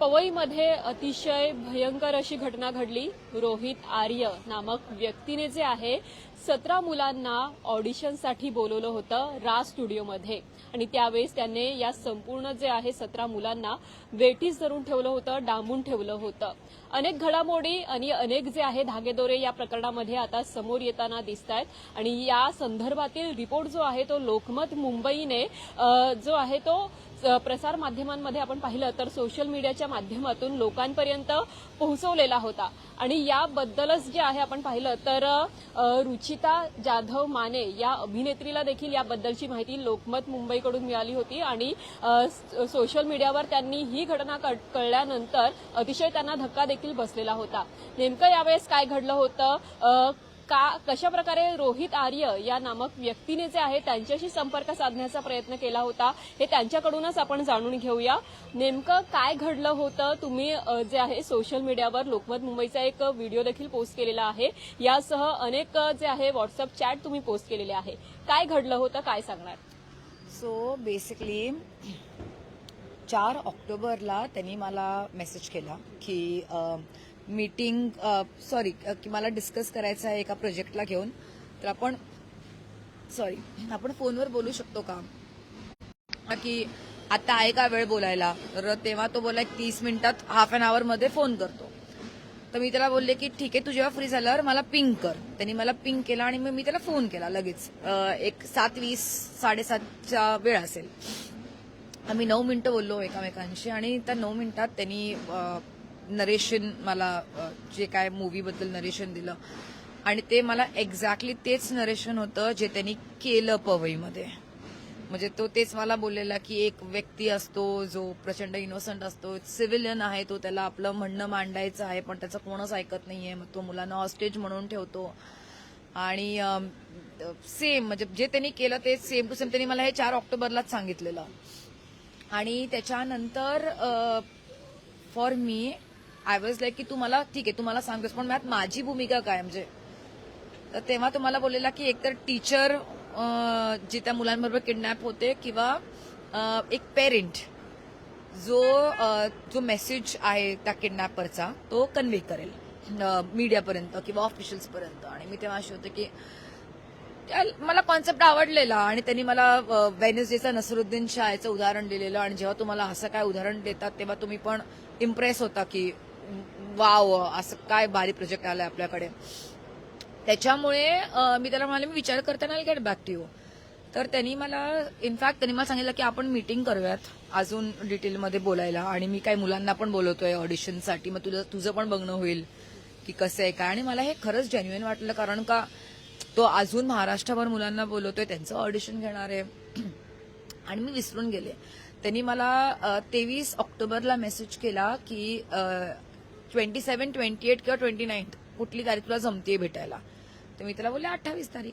पवईमध्ये अतिशय भयंकर अशी घटना घडली. रोहित आर्य नामक व्यक्तीने जे आहे सतरा मुलांना ऑडिशनसाठी बोलवलं होतं राज स्टुडिओमध्ये. आणि त्यावेळेस त्याने या संपूर्ण जे आहे सतरा मुलांना वेटीस धरून ठेवलं होतं डांबून ठेवलं होतं. अनेक घडामोडी आणि अनेक जे आहे धागेदोरे या प्रकरणामध्ये आता समोर येताना दिसत आहेत आणि या संदर्भातील रिपोर्ट जो आहे तो लोकमत मुंबईने जो आहे तो स- प्रसार माध्यमांमध्ये आपण पाहिलं तर सोशल मीडियाच्या माध्यमातून लोकांपर्यंत पोहोचवलेला होता. आणि याबद्दलच जे आहे आपण पाहिलं तर रुची रुचिता जाधव माने या अभिनेत्रीला देखील याबद्दलची माहिती लोकमत मुंबईकडून मिळाली होती आणि सोशल मीडियावर त्यांनी ही घटना कळल्यानंतर अतिशय त्यांना धक्का देखील बसलेला होता. नेमकं यावेळेस काय घडलं होतं? का कशा प्रकारे रोहित आर्य या नामक व्यक्तीने जे आहे त्यांच्याशी संपर्क साधण्याचा प्रयत्न केला होता हे त्यांच्याकडूनच आपण जाणून घेऊया. नेमकं काय घडलं होतं? तुम्ही जे आहे सोशल मीडियावर लोकमत मुंबईचा एक व्हिडिओ देखील पोस्ट केलेला आहे. यासह अनेक जे आहे व्हॉट्सअप चॅट तुम्ही पोस्ट केलेले आहे. काय घडलं होतं? काय सांगणार? सो बेसिकली चार ऑक्टोबरला त्यांनी मला मेसेज केला की मीटिंग सॉरी की मला डिस्कस करायचं आहे एका प्रोजेक्टला घेऊन. तर आपण सॉरी आपण फोनवर बोलू शकतो का? की आता आहे का वेळ बोलायला? तर तेव्हा तो बोला तीस मिनिटात हाफ अनमध्ये फोन करतो. तर मी त्याला बोलले की ठीक आहे तू जेव्हा फ्री झाल्यावर मला पिंग कर. त्यांनी मला पिंग केला आणि मग मी त्याला फोन केला लगेच. एक सात वीस साडेसातच्या वेळ असेल. आम्ही नऊ मिनिटं बोललो एकामेकांशी आणि त्या नऊ मिनिटात त्यांनी नरेशन मला जे काय मूवीबद्दल नरेशन दिलं. आणि ते मला एक्झॅक्टली तेच नरेशन होतं जे त्यांनी केलं पवईमध्ये. म्हणजे तो तेच मला बोललेला की एक व्यक्ती असतो जो प्रचंड इनोसंट असतो सिव्हिलियन आहे तो त्याला आपलं म्हणणं मांडायचं आहे पण त्याचं कोणच ऐकत नाहीये. मग तो मुलांना हॉस्टेज म्हणून ठेवतो. आणि सेम म्हणजे जे त्यांनी केलं ते सेम टू सेम त्यांनी मला हे चार ऑक्टोबरलाच सांगितलेलं. आणि त्याच्यानंतर for me I was like की तू मला ठीक आहे तुम्हाला सांगतोस पण त्यात माझी भूमिका काय? म्हणजे तर तेव्हा तुम्हाला बोललेला की एकतर टीचर जे त्या मुलांबरोबर किडनॅप होते किंवा एक पेरेंट जो जो मेसेज आहे त्या किडनॅपरचा तो कन्व्हे करेल मीडियापर्यंत किंवा ऑफिशियल्सपर्यंत आणि मी तेव्हा अशी होते की मला कॉन्सेप्ट आवडलेला आणि त्यांनी मला वेनेसडेचा नसरुद्दीन शाळेचं उदाहरण दिलेलं आणि जेव्हा तुम्हाला असं काय उदाहरण देतात तेव्हा तुम्ही पण इम्प्रेस होता की वाव असं काय भारी प्रोजेक्ट आलाय आपल्याकडे. त्याच्यामुळे मी त्याला म्हणाले मी विचार करताना गेट बॅक टू यू तर त्यांनी मला इनफॅक्ट त्यांनी मला सांगितलं की आपण मीटिंग करूयात अजून डिटेलमध्ये बोलायला. आणि मी काही मुलांना पण बोलवतोय ऑडिशनसाठी मग तुझं तुझं पण बघणं होईल की कसं आहे काय. आणि मला हे खरंच जेन्युइन वाटलं कारण का तो अजून महाराष्ट्रभर मुलांना बोलवतोय त्यांचं ऑडिशन घेणार आहे. आणि मी विसरून गेले. त्यांनी मला तेवीस ऑक्टोबरला मेसेज केला की ट्वेंटी सेवन ट्वेंटी एट किंवा ट्वेंटी नाईन्थ कुठली तारीख तुला जमतीये भेटायला? तर मी त्याला बोलले अठ्ठावीस तारीख.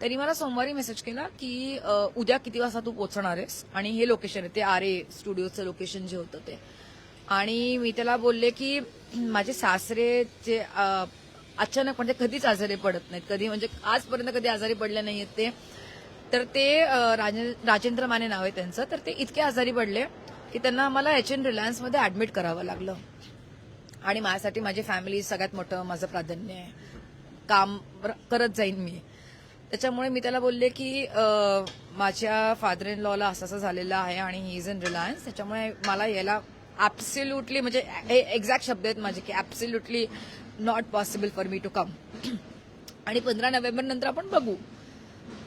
त्यांनी मला सोमवारी मेसेज केला की उद्या किती वाजता तू पोहोचणार आहेस? आणि हे लोकेशन आहे. ते आरे स्टुडिओचं लोकेशन जे होतं ते. आणि मी त्याला बोलले की माझे सासरे जे अचानक म्हणजे कधीच आजारी पडत नाहीत. कधी म्हणजे आजपर्यंत कधी आजारी पडले नाहीत ते. तर ते राजेंद्र माने नाव आहे त्यांचं. तर ते इतके आजारी पडले की त्यांना मला एच एन रिलायन्समध्ये ऍडमिट करावं लागलं. आणि माझ्यासाठी माझी फॅमिली सगळ्यात मोठं माझं प्राधान्य आहे. काम करत जाईन मी. त्याच्यामुळे मी त्याला बोलले की माझ्या फादर इन लॉला असं असं झालेलं आहे आणि ही इज इन रिलायन्स त्याच्यामुळे मला याला ऍब्सल्युटली म्हणजे हे एक्झॅक्ट शब्द आहेत माझे की absolutely not possible for me to come आणि पंधरा नोव्हेंबर नंतर आपण बघू.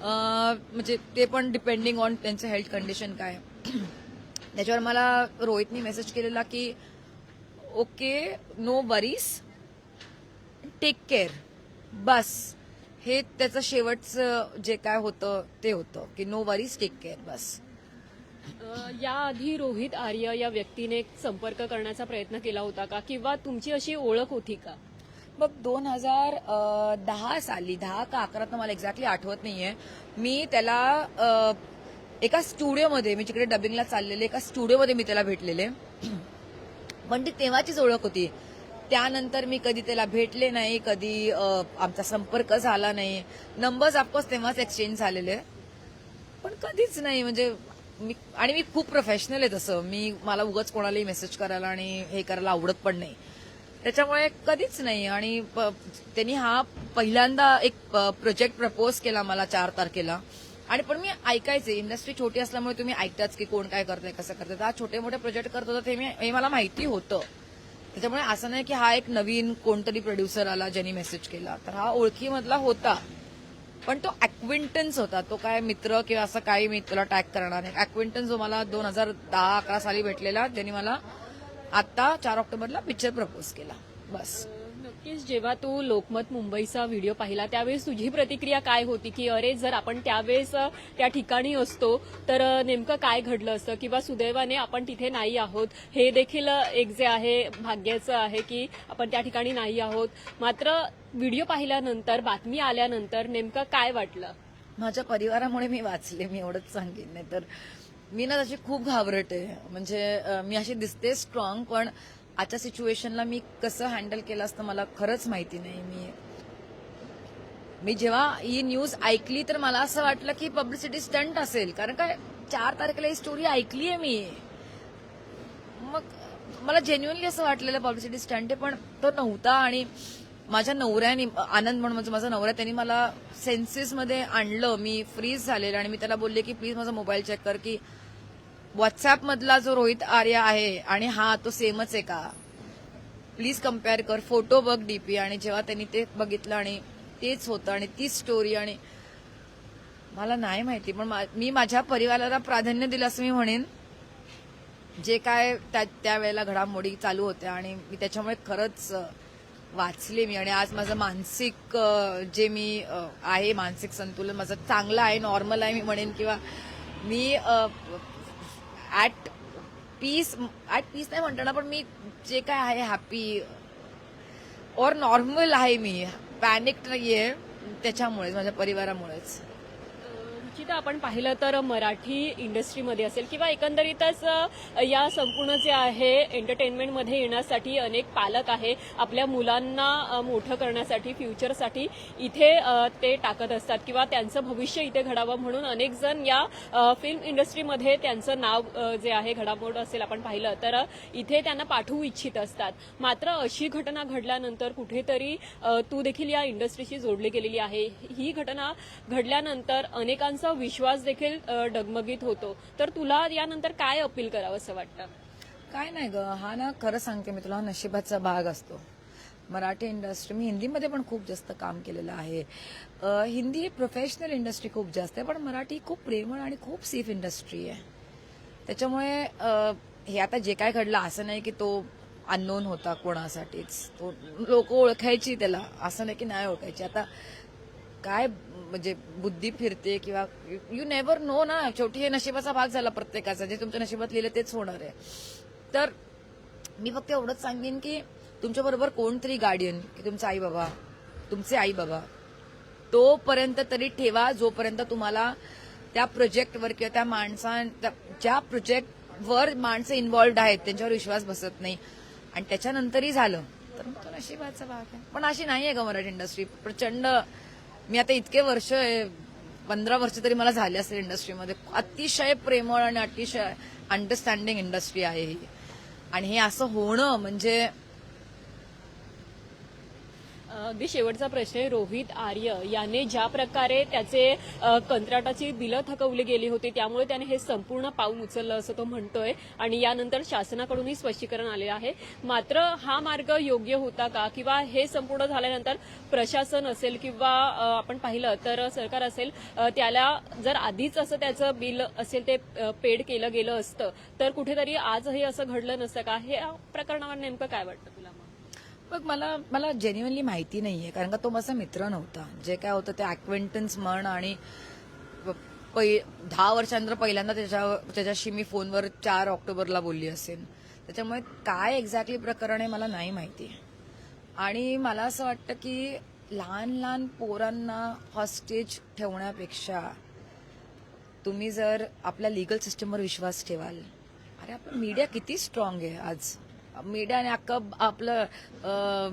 म्हणजे ते पण डिपेंडिंग ऑन त्यांचं हेल्थ कंडिशन काय. त्याच्यावर मला रोहितनी मेसेज केलेला की okay no worries take care बस. हे त्याचं शेवटचं जे काय होतं ते होतं. की नो वरीज टेक केअर बस. याआधी रोहित आर्य या व्यक्तीने संपर्क करण्याचा प्रयत्न केला होता का? किंवा तुमची अशी ओळख होती का? बघ दोन हजार दहा साली दहा का अकरा तर मला एक्झॅक्टली आठवत नाहीये. मी त्याला अ, एका स्टुडिओमध्ये मी जिकडे डबिंगला चाललेले एका स्टुडिओमध्ये मी त्याला भेटलेले. पण ती तेव्हाचीच ओळख होती. त्यानंतर मी कधी त्याला भेटले नाही कधी आमचा संपर्क झाला नाही. नंबर्स ऑफकोर्स तेव्हाच एक्सचेंज झालेले. पण कधीच नाही म्हणजे मी आणि मी खूप प्रोफेशनल आहे तसं. मी मला उगाच कोणालाही मेसेज करायला आणि हे करायला आवडत पण नाही. त्याच्यामुळे कधीच नाही. आणि प- त्यांनी हा पहिल्यांदा एक प्रोजेक्ट प्रपोज केला मला चार तारखेला. आणि पण मी ऐकायचे इंडस्ट्री छोटी असल्यामुळे तुम्ही ऐकताच की कोण काय करतंय कसं करतं तर हा छोटे मोठे प्रोजेक्ट करत होता ते मी हे मला माहिती होतं. त्याच्यामुळे असं नाही की हा एक नवीन कोणतरी प्रोड्युसर आला ज्यांनी मेसेज केला. तर हा ओळखीमधला होता. पण तो अॅक्विंटन्स होता. तो काय मित्र किंवा असं काही मी तुला टॅग करणार नाही. अॅक्विंटन्स जो मला दोन हजार दहा अकरा साली भेटलेला त्यांनी मला आता चार ऑक्टोबरला पिक्चर प्रपोज केला. बस. नक्कीच जेव्हा तू लोकमत मुंबईचा व्हिडिओ पाहिला त्यावेळेस तुझी प्रतिक्रिया काय होती? की अरे जर आपण त्यावेळेस त्या ठिकाणी असतो तर नेमकं काय घडलं असतं? किंवा सुदैवाने आपण तिथे नाही आहोत? हे देखील एक जे आहे भाग्याचं आहे की आपण त्या ठिकाणी नाही आहोत. मात्र व्हिडिओ पाहिल्यानंतर बातमी आल्यानंतर नेमकं काय वाटलं? माझ्या परिवारामुळे मी वाचले मी एवढंच सांगेन. नाही तर मी ना तशी खूप घाबरटे म्हणजे मी अशी दिसते स्ट्रॉंग पण आजच्या सिच्युएशनला मी कसं हँडल केलं असतं मला खरंच माहिती नाही. मी मी जेव्हा ही न्यूज ऐकली तर मला असं वाटलं की पब्लिसिटी स्टंट असेल. कारण काय चार तारखेला ही स्टोरी ऐकली आहे मी. मग मला जेन्युअनली असं वाटलेलं पब्लिसिटी स्टंट आहे पण तो नव्हता आणि माझ्या नवऱ्याने आनंद म्हणून म्हणजे माझा नवरा त्यांनी मला सेन्सेसमध्ये आणलं. मी फ्रीज झालेलं आणि मी त्याला बोलले की प्लीज माझा मोबाईल चेक कर की व्हॉट्सअप मधला जो रोहित आर्या आहे आणि हा तो सेमच आहे का? प्लीज कंपेअर कर. फोटो बघ डीपी आणि जेव्हा त्यांनी ते बघितलं आणि तेच होतं आणि तीच स्टोरी आणि मला नाही माहिती पण मा- मी माझ्या परिवाराला प्राधान्य दिलं असं मी म्हणेन. जे काय त्यावेळेला घडामोडी चालू होत्या आणि मी त्याच्यामुळे खरंच वाचले मी. आणि आज माझं मानसिक जे मी आहे मानसिक संतुलन माझं चांगलं आहे नॉर्मल आहे मी म्हणेन किंवा मी ऍट पीस ऍट पीस नाही म्हणतो ना पण मी जे काय आहे हॅपी और नॉर्मल आहे मी. पॅनिक आहे त्याच्यामुळेच माझ्या परिवारामुळेच. रुचिता आपण पाहिलं तर मराठी इंडस्ट्रीमध्ये असेल किंवा एकंदरीतच या संपूर्ण जे आहे एंटरटेनमेंटमध्ये येण्यासाठी अनेक पालक आहे आपल्या मुलांना मोठं करण्यासाठी फ्युचरसाठी इथे ते टाकत असतात किंवा त्यांचं भविष्य इथे घडावं म्हणून अनेक जण या फिल्म इंडस्ट्रीमध्ये त्यांचं नाव जे आहे घडामोड असेल आपण पाहिलं तर इथे त्यांना पाठवू इच्छित असतात. मात्र अशी घटना घडल्यानंतर कुठेतरी तू देखील या इंडस्ट्रीशी जोडली गेलेली आहे. ही घटना घडल्यानंतर अनेकांचं विश्वास देखील डगमगीत होतो. तर तुला यानंतर काय अपील करावं असं वाटतं? काय नाही ग. हा ना खरं सांगते मी तुला नशिबाचा भाग असतो. मराठी इंडस्ट्री मी हिंदीमध्ये पण खूप जास्त काम केलेलं आहे. हिंदी ही प्रोफेशनल इंडस्ट्री खूप जास्त आहे पण मराठी खूप प्रेमळ आणि खूप सेफ इंडस्ट्री आहे. त्याच्यामुळे हे आता जे काय घडलं असं नाही की तो अननोन होता कोणासाठीच. तो लोक ओळखायची त्याला असं नाही की नाही ओळखायची. आता काय म्हणजे बुद्धी फिरते किंवा यू नेव्हर नो ना शेवटी हे नशिबाचा भाग झाला प्रत्येकाचा. जे तुमच्या नशिबात लिहिलं तेच होणार आहे. तर मी फक्त एवढंच सांगेन की तुमच्या बरोबर कोणतरी गार्डियन की तुमचा आई बाबा तुमचे आई बाबा तोपर्यंत तरी ठेवा जोपर्यंत तुम्हाला त्या प्रोजेक्टवर किंवा त्या माणसां त्या- ज्या प्रोजेक्टवर माणसं इन्व्हॉल्ड आहेत त्यांच्यावर विश्वास बसत नाही. आणि त्याच्यानंतरही झालं तर मग तो नशिबाचा भाग आहे. पण अशी नाही आहे का मराठी इंडस्ट्री प्रचंड मी आता इतके वर्ष पंधरा वर्ष तरी मला झाले असेल इंडस्ट्रीमध्ये. अतिशय प्रेमळ आणि अतिशय अंडरस्टँडिंग इंडस्ट्री आहे ही. आणि हे असं होणं म्हणजे अगदी शेवटचा प्रश्न आहे रोहित आर्य याने ज्या प्रकारे त्याचे कंत्राटाची बिलं थकवली गेली होती त्यामुळे त्याने हे संपूर्ण पाऊल उचललं असं तो म्हणतोय आणि यानंतर शासनाकडूनही स्पष्टीकरण आले आहे. मात्र हा मार्ग योग्य होता का किंवा हे संपूर्ण झाल्यानंतर प्रशासन असेल किंवा आपण पाहिलं तर सरकार असेल त्याला जर आधीच असं त्याचं बिल असेल ते पेड केलं गेलं असतं तर कुठेतरी आजही असं घडलं नसतं का? हे प्रकरणावर नेमकं काय वाटतं तुला बघ मला मला जेन्युअनली माहिती नाही आहे कारण का तो माझा मित्र नव्हता. जे काय होतं ते ॲक्वेंटन्स म्हण आणि पै दहा वर्षानंतर पहिल्यांदा त्याच्या त्याच्याशी मी फोनवर चार ऑक्टोबरला बोलली असेल त्याच्यामुळे काय एक्झॅक्टली प्रकरण आहे मला नाही माहिती. आणि मला असं वाटतं की लहान लहान पोरांना हॉस्टेज ठेवण्यापेक्षा तुम्ही जर आपल्या लिगल सिस्टमवर विश्वास ठेवाल. अरे आपलं मीडिया किती स्ट्रॉंग आहे आज. मीडियाने आणि अख्खं आपलं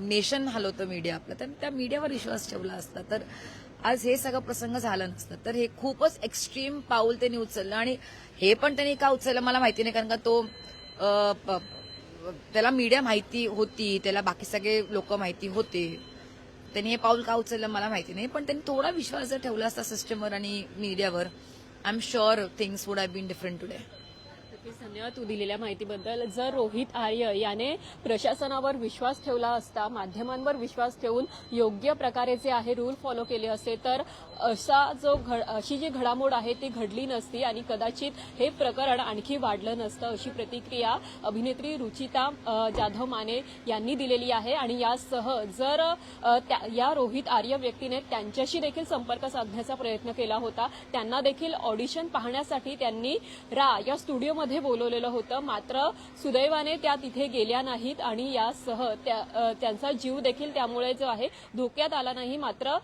नेशन हलवतं मीडिया आपलं. तर त्या मीडियावर विश्वास ठेवला असता. तर आज हे सगळं प्रसंग झालं नसतं. तर हे खूपच एक्स्ट्रीम पाऊल त्यांनी उचललं. आणि हे पण त्यांनी का उचललं मला माहिती नाही. कारण का तो प- त्याला मीडिया माहिती होती. त्याला बाकी सगळे लोक माहिती होते. त्यांनी हे पाऊल का उचललं मला माहिती नाही. पण त्यांनी थोडा विश्वास जर ठेवला असता सिस्टमवर आणि मीडियावर I am sure things would have been different today नक्कीच धन्यवाद तू दिलेल्या माहितीबद्दल जर रोहित आर्य याने प्रशासनावर विश्वास ठेवला असता माध्यमांवर विश्वास ठेवून योग्य प्रकारे जे आहे रूल फॉलो केले असते तर असा जो घड अशी जी घडामोड आहे ती घडली नसती आणि कदाचित हे प्रकरण आणखी वाढलं नसतं अशी प्रतिक्रिया अभिनेत्री रुचिता जाधव माने यांनी दिलेली आहे. आणि यासह जर त्या- या रोहित आर्य व्यक्तीने त्यांच्याशी देखील संपर्क साधण्याचा प्रयत्न केला होता त्यांना देखील ऑडिशन पाहण्यासाठी त्यांनी रा या स्टुडिओमध्ये बोलवलेलं होतं. मात्र सुदैवाने त्या तिथे गेल्या नाहीत आणि यासह त्या- त्यांचा जीव देखील त्यामुळे जो आहे धोक्यात आला नाही. मात्र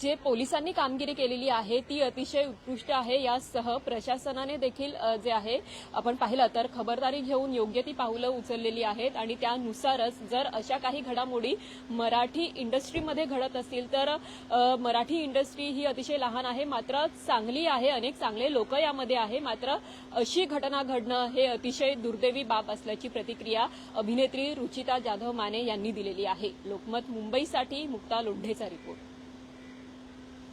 जे पोलिसांनी कामगिरी केलेली आहे ती अतिशय उत्कृष्ट आहे. यासह प्रशासनाने देखील जे आहे आपण पाहिलं तर खबरदारी घेऊन योग्य ती पावलं उचललेली आहेत आणि त्यानुसारच जर अशा काही घडामोडी मराठी इंडस्ट्रीमध्ये घडत असतील तर मराठी इंडस्ट्री ही अतिशय लहान आहे. मात्र चांगली आहे. अनेक चांगले लोक यामध्ये आहे. मात्र अशी घटना घडणं हे अतिशय दुर्दैवी बाब असल्याची प्रतिक्रिया अभिनेत्री रुचिता जाधव माने यांनी दिलेली आहे. लोकमत मुंबईसाठी मुक्ता लोंढेचा रिपोर्ट.